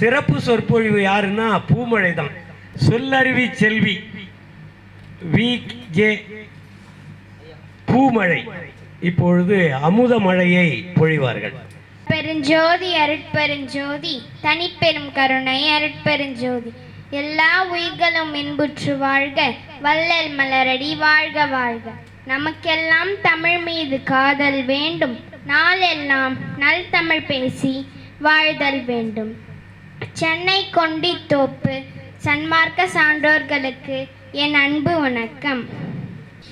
சிறப்பு சொற்பொழிவு யாருன்னா பூமழை தான் சொல்லருவி செல்வி. வி ஜே பூமழை. இப்பொழுது அமுத மழையை பொழிவார்கள். பெருஞ்சோதி அருட்பெருஞ்சோதி தனிப்பெரும் கருணை அருட்பெருஞ்சோதி எல்லா உயிர்களும் இன்புற்று வாழ்க வள்ளல் மலரடி வாழ்க வாழ்க. நமக்கெல்லாம் தமிழ் மீது காதல் வேண்டும். நாளெல்லாம் நல் தமிழ் பேசி வாழ்தல் வேண்டும். சென்னை கொண்டித்தோப்பு. சன்மார்க்க சான்றோர்களுக்கு என் அன்பு வணக்கம்.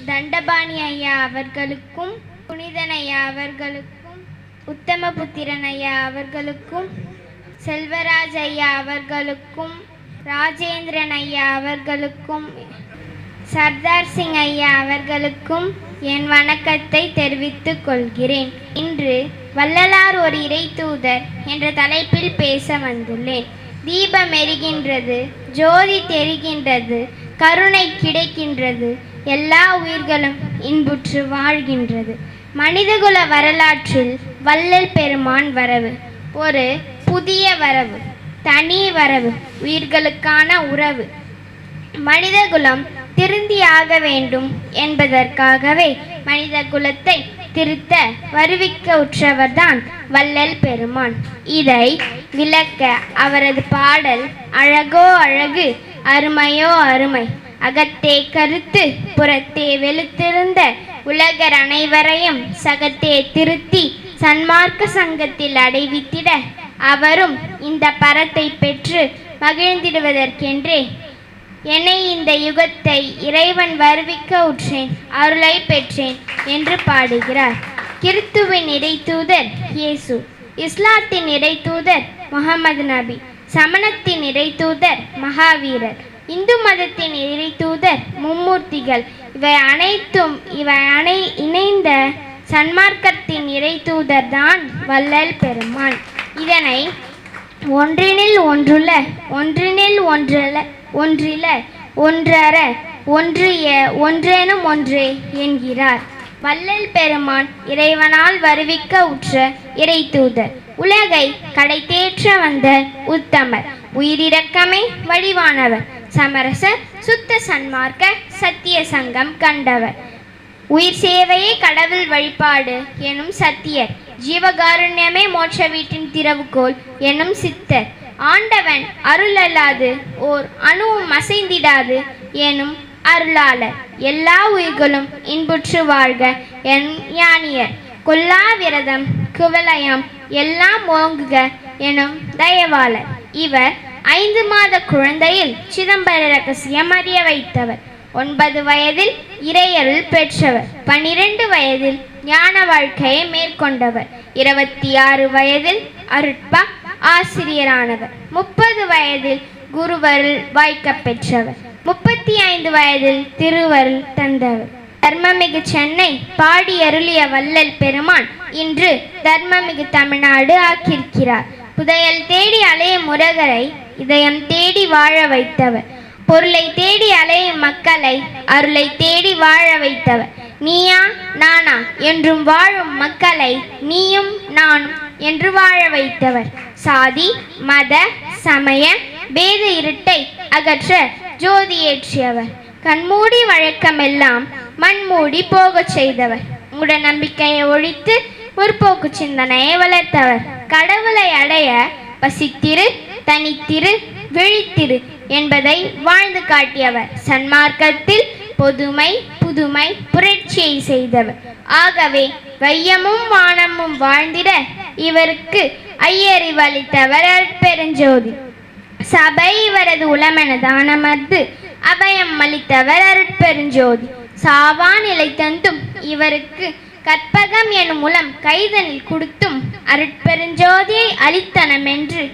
தண்டபாணி ஐயா அவர்களுக்கும் புனிதன் ஐயா அவர்களுக்கும் உத்தமபுத்திரன் ஐயா அவர்களுக்கும் செல்வராஜ் ஐயா அவர்களுக்கும் ராஜேந்திரன் ஐயா அவர்களுக்கும் சர்தார் சிங் ஐயா அவர்களுக்கும் என் வணக்கத்தை தெரிவித்துக் கொள்கிறேன். இன்று வள்ளலார் ஒரு இறை தூதர் என்ற தலைப்பில் பேச வந்துள்ளேன். தீபம் எரிகின்றது ஜோதி தெரிகின்றது கருணை கிடைக்கின்றது எல்லா உயிர்களும் இன்புற்று வாழ்கின்றது. மனிதகுல வரலாற்றில் வள்ளல் பெருமான் வரவு ஒரு புதிய வரவு தனி வரவு உயிர்களுக்கான உறவு. மனிதகுலம் திருந்தியாக வேண்டும் என்பதற்காகவே மனித குலத்தை திருத்த வருவிக்க உற்றவர்தான் வள்ளல் பெருமான். இதை விளக்க அவரது பாடல் அழகோ அழகு அருமையோ அருமை. அகத்தே கருத்து புறத்தே வெளுத்திருந்த உலகர் அனைவரையும் சகத்தே திருத்தி சன்மார்க்க சங்கத்தில் அடைவித்திட அவரும் இந்த பரத்தை பெற்று மகிழ்ந்திடுவதற்கென்றே என்னை இந்த யுகத்தை இறைவன் வருவிக்க உற்றேன் அருளை பெற்றேன் என்று பாடுகிறார். கிறித்துவின் இடைத்தூதர் இயேசு இஸ்லாத்தின் இடைத்தூதர் முகமது நபி சமணத்தின் இறைத்தூதர் மகாவீரர் இந்து மதத்தின் இறைத்தூதர் மும்மூர்த்திகள். இவை அனைத்தும் இவை அனை இணைந்த சன்மார்க்கத்தின் இறைத்தூதர் தான் வள்ளல் பெருமான். இதனை ஒன்றினில் ஒன்றுள்ள ஒன்றினில் ஒன்றுள்ள ஒன்றில ஒன்றர ஒன்றிய ஒன்றேனும் ஒன்றே என்கிறார். வள்ளல் பெருமான் இறைவனால் வருவிக்க உற்ற இறைத்தூதர். உலகை கடைத்தேற்ற வந்த உத்தமர். உயிரிறக்கமே வடிவானவர். சமரச சுத்த சன்மார்க்க சத்திய சங்கம் கண்டவர். உயிர் சேவையே கடவுள் வழிபாடு எனும் சத்தியர். ஜீவகாருண்யமே மோட்ச வீட்டின் திறவுகோல் எனும் சித்தர். ஆண்டவன் அருளல்லாது ஓர் அணுவும் அசைந்திடாது எனும் அருளாளர். எல்லா உயிர்களும் இன்புற்று வாழ்க என் ஞானியர். கொல்லா விரதம் குவலயம் எல்லாம் ஓங்குக எனும் தயவாளர். இவர் ஐந்து மாத குழந்தையில் சிதம்பர ரகசியம் அறிய வைத்தவர். ஒன்பது வயதில் இறையருள் பெற்றவர். பனிரெண்டு வயதில் ஞான வாழ்க்கையை மேற்கொண்டவர். இருபத்தி ஆறு வயதில் அருட்பா ஆசிரியரானவர். முப்பது வயதில் குருவருள் வாய்க்கப் பெற்றவர். முப்பத்தி ஐந்து வயதில் திருவருள் தந்தவர். தர்மமிகு சென்னை பாடி அருளிய வள்ளல் பெருமான் இன்று தர்மமிகு தமிழ்நாடு ஆக்கியிருக்கிறார். புதையல் தேடி அலையும் முருகரை இதயம் தேடி வாழ வைத்தவர். பொருளை தேடி அலையும் மக்களை அருளை தேடி வாழ வைத்தவர். நீயா நானா என்றும் வாழும் மக்களை நீயும் நானும் என்று வாழ வைத்தவர். சாதி மத சமய பேத இருட்டை அகற்ற ஜோதியேற்றியவர் கண்மூடி வழக்கமெல்லாம் மண்மூடி போகச் செய்தவர். மூட நம்பிக்கையை ஒழித்து முற்போக்கு சிந்தனையை வளர்த்தவர். கடவுளை அடைய பசித்திரு தனித்திரு விழித்திரு என்பதை வாழ்ந்து காட்டியவர். சன்மார்க்கத்தில் பொதுமை புதுமை புரட்சியை செய்தவர். ஆகவே வையமும் வானமும் வாழ்ந்திட இவருக்கு ஐயறி அளித்தவர் அருட்பெருஞ்சோதி. சபை இவரது உளமென தானமர்ந்து அபயம் அளித்தவர் அருட்பெருஞ்சோதி. சாவா நிலை தந்தும் இவருக்கு கற்பகம் எனும் உளம் கைதனில் கொடுத்தும் அருட்பெருஞ்சோதியை அளித்தனமென்று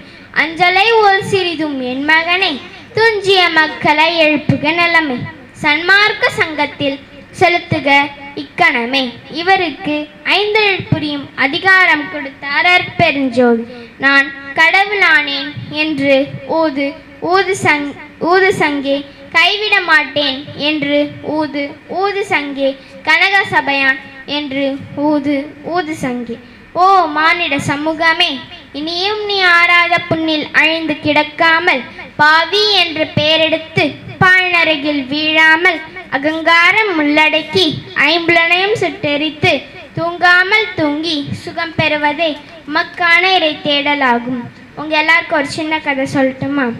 அஞ்சலை ஒரு சிறிதும் என் மகனை துஞ்சிய மக்களை எழுப்புக நிலைமை. சன்மார்க்க சங்கத்தில் செலுத்துக. இக்கணமே. இவருக்கு ஐந்தெழ் புரியும் அதிகாரம் கொடுத்தார் பெருஞ்சோல் நான் கடவுளானேன் என்று ஊது ஊது சங் ஊது சங்கே கைவிட மாட்டேன் என்று ஊது ஊது சங்கே கனக சபையான் என்று ஊது ஊது சங்கே. ஓ மானிட சமூகமே இனியும் நீ ஆறாத புண்ணில் அழிந்து கிடக்காமல் பாவி என்று பெயரெடுத்து பாழ்நருகில் வீழாமல் அகங்காரம் உள்ளடக்கி ஐம்புலனையும் சுட்டெரித்து தூங்காமல் தூங்கி சுகம் பெறுவதே உமக்கான இறை தேடலாகும். உங்க எல்லாருக்கும் ஒரு சின்ன கதை சொல்லட்டுமா?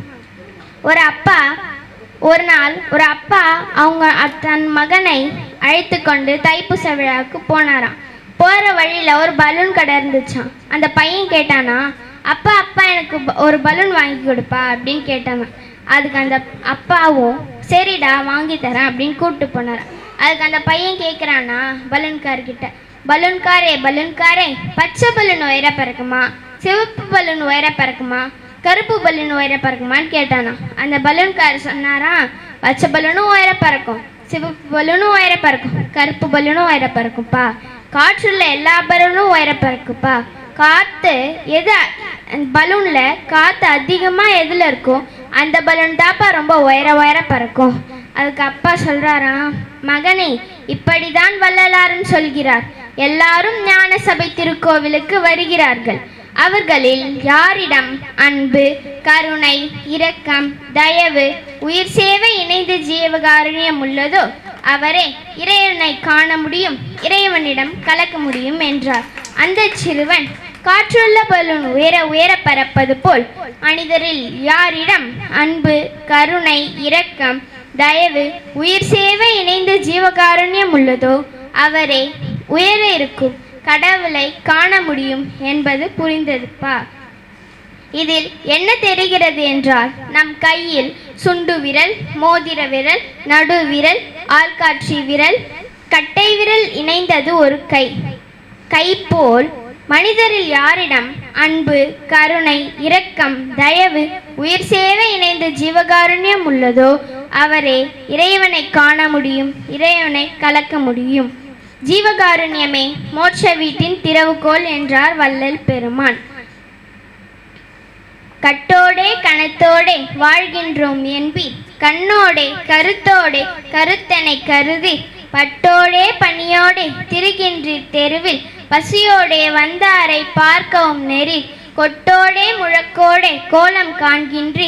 ஒரு அப்பா ஒரு நாள் ஒரு அப்பா அவங்க தன் மகனை அழைத்து கொண்டு தைப்பூச விழாவுக்கு போனாராம். போகிற வழியில் ஒரு பலூன் கடை இருந்துச்சான் அந்த பையன் கேட்டானா அப்பா அப்பா எனக்கு ப- ஒரு பலூன் வாங்கி கொடுப்பா அப்படின்னு கேட்டாங்க. அதுக்கு அந்த அப்பாவும் சரிடா வாங்கி தரேன் அப்படின்னு கூப்பிட்டு போனார். அதுக்கு அந்த பையன் கேட்குறானா பலூன்கார்கிட்ட பலூன்காரே பலூன்காரே பச்சை பலூன் உயர பறக்குமா? சிவப்பு பலூன் உயர பறக்குமா? கருப்பு பலூன் உயர பறக்குமான்னு கேட்டானா. அந்த பலூன்கார் சொன்னாரா பச்சை பலூனும் உயர பறக்கும் சிவப்பு பலூனும் உயர பறக்கும் கருப்பு பலூனும் உயர பறக்கும்ப்பா. காற்றுள்ள எல்லா பலூனும் உயர பறக்குப்பா காற்று எது பலூனில் காற்று அதிகமாக எதில் இருக்கும்? அந்த பலூன் தாப்பா ரொம்ப உயர உயர பறக்கும். அதுக்கு அப்பா சொல்றாராம் மகனே இப்படிதான் வள்ளலாரும் சொல்கிறார். எல்லாரும் ஞான சபை திருக்கோவிலுக்கு வருகிறார்கள். அவர்களில் யாரிடம் அன்பு கருணை இரக்கம் தயவு உயிர் சேவை இணைந்த ஜீவகாருண்யம் உள்ளதோ அவரே இறைவனை காண முடியும் இறைவனிடம் கலக்க முடியும் என்றார். அந்த சிறுவன் காற்றுள்ள பலூன் உயர உயர பறப்பது போல். மனிதரில் யாரிடம் அன்பு கருணை இரக்கம் தயவு உயிர் சேவை இணைந்த ஜீவகாருண்யம் உள்ளதோ அவரே உயர இருக்கும் கடவுளை காண முடியும் என்பது புரிந்ததுப்பா இதில் என்ன தெரிகிறது என்றால் நம் கையில் சுண்டு விரல் மோதிர விரல் நடு விரல் ஆள்காட்சி விரல் கட்டை விரல் இணைந்தது ஒரு கை. கை போல் மனிதரில் யாரிடம் அன்பு கருணை இரக்கம் தயவு உயிர் சேவை இணைந்த ஜீவகாருண்யம் உள்ளதோ அவரே இறைவனை காண முடியும் இறைவனை கலக்க முடியும். ஜீவகாருண்யமே மோட்ச வீட்டின் திறவுகோல் என்றார் வள்ளல் பெருமான். கட்டோடே கணத்தோடே வாழ்கின்றோம் என்பி கண்ணோடே கருத்தோடே கருத்தனை கருதி பட்டோடே பணியோடே திரிகின்றீர் தெருவில் பசியோடே வந்தாரை பார்க்கவும் நெறி. கொட்டோடே முழக்கோடே கோலம் காண்கின்றி.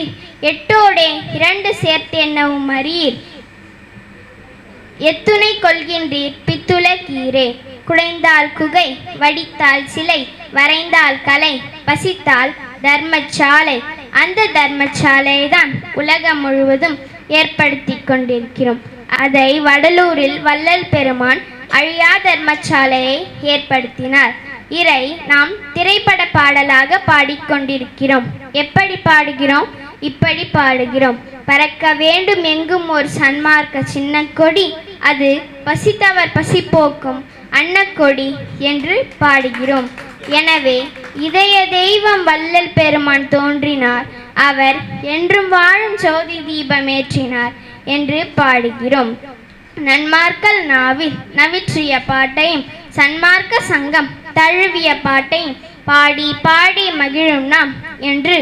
எட்டோடே இரண்டு சேர்த்தென்னவும் அறியீர். எத்துணை கொள்கின்றீர் பித்துல கீரே குடைந்தால் குகை வடித்தால் சிலை வரைந்தால் கலை பசித்தால் தர்மசாலை அந்த தர்மசாலை தான் உலகம் முழுவதும் ஏற்படுத்தி கொண்டிருக்கிறோம். அதை வடலூரில் வள்ளல் பெருமான் அழியா தர்மசாலையை ஏற்படுத்தினார். இறை நாம் திரைப்பட பாடலாக பாடிக்கொண்டிருக்கிறோம். எப்படி பாடுகிறோம்? இப்படி பாடுகிறோம். பறக்க வேண்டும் எங்கும் ஒரு சன்மார்க்க சின்ன கொடி அது பசித்தவர் பசி போக்கும் அன்னக்கொடி என்று பாடுகிறோம். எனவே இதய தெய்வம் வள்ளல் பெருமான் தோன்றினார். அவர் என்றும் வாழும் ஜோதி தீபமேற்றினார் என்று பாடுகிறோம். நன்மார்க்கல் நாவில் நவிற்றிய பாட்டையும் சன்மார்க்க சங்கம் தழுவிய பாட்டையும் பாடி பாடி மகிழும் நாம் என்று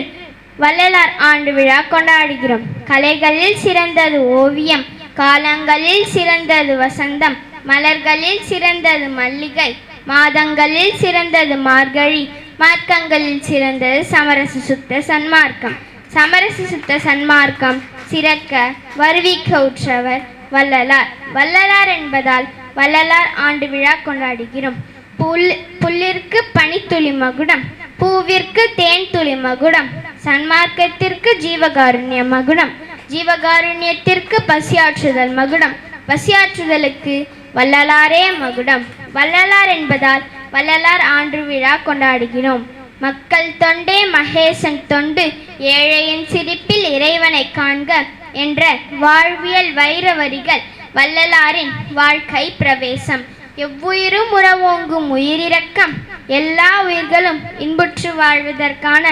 வள்ளலார் ஆண்டு விழா கொண்டாடுகிறோம். கலைகளில் சிறந்தது ஓவியம் காலங்களில் சிறந்தது வசந்தம் மலர்களில் சிறந்தது மல்லிகை மாதங்களில் சிறந்தது மார்கழி மார்க்கங்களில் சிறந்தது சமரச சுத்த சன்மார்க்கம். சமரச சுத்த சன்மார்க்கம் சிறக்க வருவிக்க உற்றவர் வள்ளலார். வள்ளலார் என்பதால் வள்ளலார் ஆண்டு விழா கொண்டாடுகிறோம். புல் புல்லிற்கு பனித்துளி மகுடம் பூவிற்கு தேன் துளி மகுடம் சன்மார்க்கத்திற்கு ஜீவகாருண்ய மகுடம் ஜீவகாருண்யத்திற்கு பசியாற்றுதல் மகுடம் பசியாற்றுதலுக்கு வள்ளலாரே மகுடம். வள்ளலார் என்பதால் வள்ளலார் ஆண்டு விழா கொண்டாடுகிறோம். மக்கள் தொண்டே மகேசன் தொண்டு ஏழையின் சிரிப்பில் இறைவனை காண்க. என்ற வாழ்வியல் வைர வரிகள் வள்ளலாரின் வாழ்க்கை பிரவேசம். எவ்வுயிரும் உறவோங்கும் உயிரிறக்கம். எல்லா உயிர்களும் இன்புற்று வாழ்வதற்கான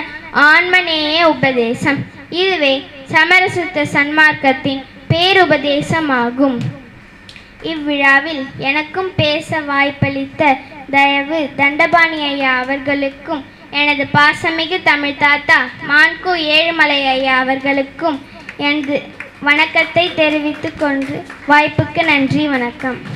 ஆன்மநேய உபதேசம். இதுவே சமரசுத்த சன்மார்க்கத்தின் பேருபதேசமாகும். இவ்விழாவில் எனக்கும் பேச வாய்ப்பளித்த தயவு தண்டபாணி ஐயா அவர்களுக்கும் எனது பாசமிகு தமிழ் தாத்தா மான்கு ஏழுமலை ஐயா அவர்களுக்கும் எனது வணக்கத்தை தெரிவித்துக் கொண்டு வாய்ப்புக்கு நன்றி வணக்கம்.